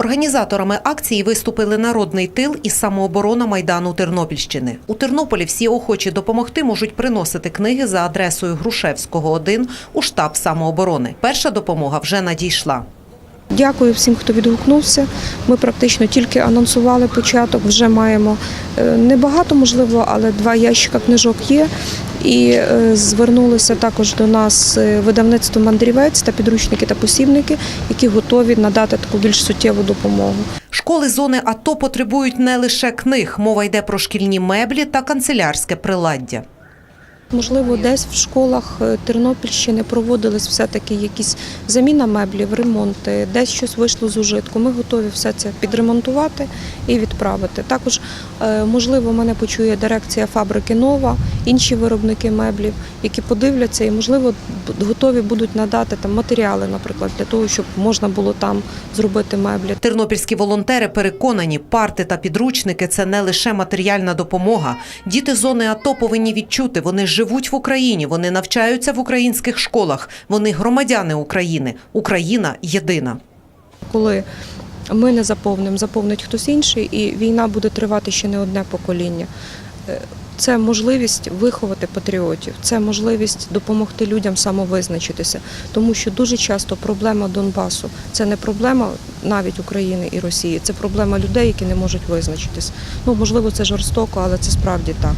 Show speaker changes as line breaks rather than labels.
Організаторами акції виступили Народний тил і самооборона Майдану Тернопільщини. У Тернополі всі охочі допомогти можуть приносити книги за адресою Грушевського 1 у штаб самооборони. Перша допомога вже надійшла.
Дякую всім, хто відгукнувся. Ми практично тільки анонсували початок. Вже маємо е, небагато, можливо, але два ящика книжок є. І е, звернулися також до нас е, видавництво мандрівець та підручники та посібники, які готові надати таку більш суттєву допомогу.
Школи зони АТО потребують не лише книг. Мова йде про шкільні меблі та канцелярське приладдя.
Можливо, десь в школах е, Тернопільщини проводились все-таки якісь заміна меблів, ремонти, десь щось вийшло з ужитку. Ми готові все це підремонтувати і відправити. Також, е, можливо, мене почує дирекція фабрики Нова, інші виробники меблів, які подивляться і, можливо, готові будуть надати там матеріали, наприклад, для того, щоб можна було там зробити меблі.
Тернопільські волонтери переконані, парти та підручники це не лише матеріальна допомога. Діти зони АТО повинні відчути, вони живуть в Україні, вони навчаються в українських школах, вони громадяни України. Україна єдина.
коли ми не заповнимо, заповнить хтось інший, і війна буде тривати ще не одне покоління. Е, Це можливість виховати патріотів, це можливість допомогти людям самовизначитися, тому що дуже часто проблема Донбасу це не проблема навіть України і Росії, це проблема людей, які не можуть визначитись. Ну можливо, це жорстоко, але це справді так.